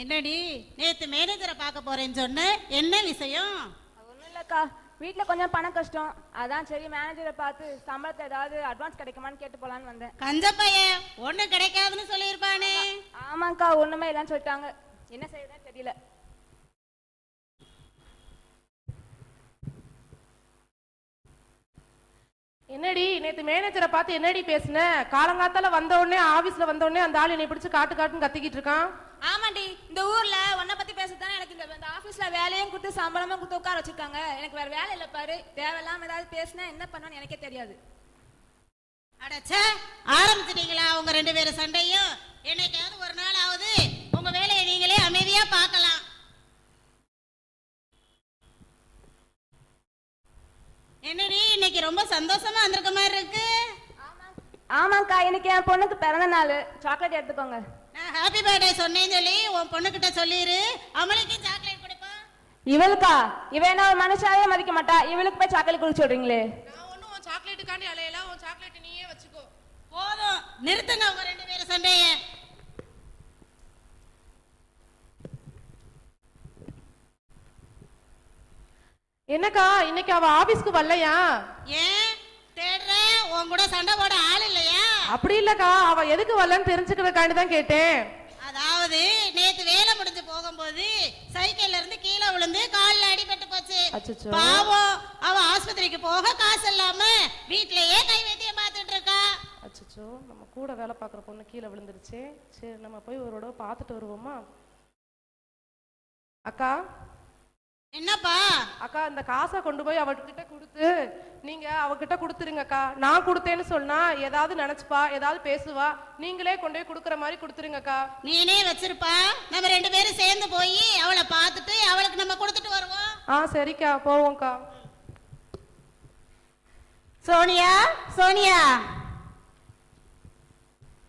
என்னடி? நேத்து மேனேஜரை பார்க்க போறேன்னு சொன்ன. என்ன விஷயம்? ஒன்றும் இல்லைக்கா. வீட்டில் கொஞ்சம் பண கஷ்டம். அதான் சரி மேனேஜரை பார்த்து சம்பளத்தை ஏதாவது அட்வான்ஸ் கிடைக்குமான்னு கேட்டு போலான்னு வந்தேன். கஞ்ச பையன் ஒண்ணு கிடைக்காதுன்னு சொல்லியிருப்பானே. ஆமாக்கா ஒன்றுமே இல்லைன்னு சொல்லிட்டாங்க. என்ன செய்யறதுன்னு தெரியல. என்னடி நேத்து மேனேஜரை பார்த்து என்னடி பேசுன? காலங்காத்தால வந்த உடனே ஆபீஸ்ல வந்த உடனே அந்த ஆள் என்னை பிடிச்சு காட்டு காட்டுன்னு கத்திக்கிட்டு இருக்கான். ஆமாண்டி இந்த ஊர்ல உன்னை பத்தி பேசத்தானே எனக்கு இந்த ஆபீஸ்ல வேலையும் கொடுத்து சம்பளமும் கொடுத்து உட்கார வச்சிருக்காங்க. எனக்கு வேற வேலை இல்லை பாரு. தேவையில்லாம ஏதாவது பேசினா என்ன பண்ணுவேன்னு எனக்கே தெரியாது. அடச்சே ஆரம்பிச்சிட்டீங்களா? உங்க ரெண்டு பேரும் சண்டையும். என்னைக்காவது ஒரு நாள் ஆகுது உங்க வேலையை நீங்களே அமைதியா பார்க்கலாம். என்னடி இன்னைக்கு ரொம்ப சந்தோஷமா வந்திருக்க மாதிரி இருக்கு? ஆமாக்கா இன்னைக்கு என் பொண்ணுக்கு பிறந்த நாள். சாக்லேட் எடுத்துக்கோங்க. ஹாப்பி பர்த்டே சொன்னேன்னு சொல்லி உன் பொண்ணுகிட்ட சொல்லிரு. அமலுக்கும் சாக்லேட் கொடுப்போம் இவளுக்கா? இவ என்ன ஒரு மனுஷாவே மதிக்க மாட்டா. இவளுக்கு போய் சாக்லேட் குடிச்சு சொல்றீங்களே நான் ஒன்னும் உன் சாக்லேட்டுக்காண்டி அலையல. உன் சாக்லேட் நீயே வச்சுக்கோ. போதும். நிறுத்துங்க உங்க ரெண்டு பேரும் சண்டைய. என்னக்கா இன்னைக்கு அவ ஆபீஸ்க்கு வரலையா? ஏன்? தேடுற உன் கூட சண்டை போட அப்படி இல்லக்கா அவ எதுக்கு வரலன்னு தெரிஞ்சுக்கிறதுக்காண்டி தான் கேட்டேன். அதாவது நேத்து வேலை முடிஞ்சு போகும்போது சைக்கிள்ல இருந்து கீழே விழுந்து கால்ல அடிபட்டு போச்சு. பாவம் அவ ஆஸ்பத்திரிக்கு போக காசு இல்லாம வீட்லயே கை வைத்தியம் பார்த்துட்டு இருக்கா. அச்சச்சோ நம்ம கூட வேலை பார்க்குற பொண்ணு கீழே விழுந்துருச்சு. சரி நம்ம போய் ஒரு தடவை பார்த்துட்டு வருவோமா? அக்கா என்னப்பா? அக்கா இந்த காசை கொண்டு போய் அவகிட்ட கொடுத்து நீங்க அவகிட்ட கொடுத்துருங்கக்கா. நான் கொடுத்தேன்னு சொன்னா ஏதாவது நினைச்சுப்பா ஏதாவது பேசுவா. நீங்களே கொண்டு போய் கொடுக்குற மாதிரி கொடுத்துருங்கக்கா. நீனே வச்சிருப்பா. நம்ம ரெண்டு பேரும் சேர்ந்து போய் அவளை பார்த்துட்டு அவளுக்கு நம்ம கொடுத்துட்டு வருவோம். ஆ சரிக்கா போவோம்க்கா. சோனியா சோனியா.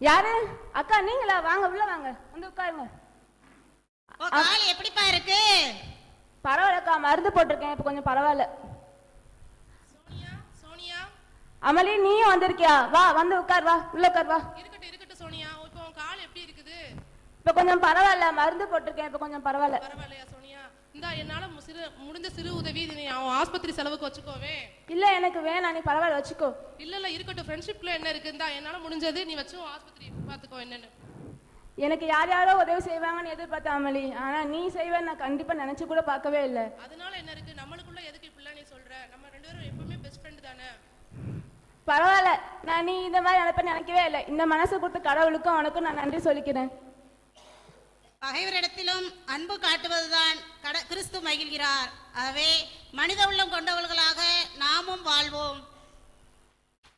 யாரு? அக்கா நீங்களா? வாங்க உள்ள வாங்க. வந்து உட்காருங்க. உன் கால் எப்படிப்பா இருக்கு? பரவாயில்லக்கா மருந்து போட்டிருக்கேன் இப்போ கொஞ்சம் பரவாயில்ல. சோனியா சோனியா. அமலி நீயும் வந்திருக்கியா? வா வந்து உட்கார் வா உள்ள உட்கார் வா. இருக்கட்டும் இருக்கட்டும் சோனியா. இப்போ உன் கால் எப்படி இருக்குது? இப்போ கொஞ்சம் பரவாயில்ல மருந்து போட்டிருக்கேன் இப்போ கொஞ்சம் பரவாயில்ல. பரவாயில்லையா சோனியா? இந்தா என்னால சிறு முடிஞ்ச சிறு உதவி நீ அவன் ஆஸ்பத்திரி செலவுக்கு வச்சுக்கோவே. இல்ல எனக்கு வேணாம் நீ பரவாயில்ல வச்சுக்கோ. இல்ல இல்ல இருக்கட்டும் ஃப்ரெண்ட்ஷிப்ல என்ன இருக்கு? இந்தா என்னால முடிஞ்சது நீ வச்சு ஆஸ்பத்திரி பாத்துக்கோ என்னன்னு. எனக்கு யார் யாரோ உதவி செய்வாங்கன்னு எதிர்பார்த்தேன் அமளி ஆனா நீ செய்வேன்னு நான் கண்டிப்பா நினைச்சு கூட பார்க்கவே இல்லை. அதனால என்ன இருக்கு? நம்மளுக்குள்ள எதுக்கு இப்படிலாம் நீ சொல்ற? நம்ம ரெண்டு பேரும் எப்பவுமே பெஸ்ட் ஃப்ரெண்ட் தானே? பரவாயில்ல. நான் நீ இந்த மாதிரி நினைப்ப நினைக்கவே இல்லை. இந்த மனசு கொடுத்த கடவுளுக்கும் உனக்கும் நான் நன்றி சொல்லிக்கிறேன். பகைவரிடத்திலும் அன்பு காட்டுவதுதான் கட கிறிஸ்து மகிழ்கிறார். ஆகவே மனித உள்ளம் கொண்டவர்களாக நாமும் வாழ்வோம்.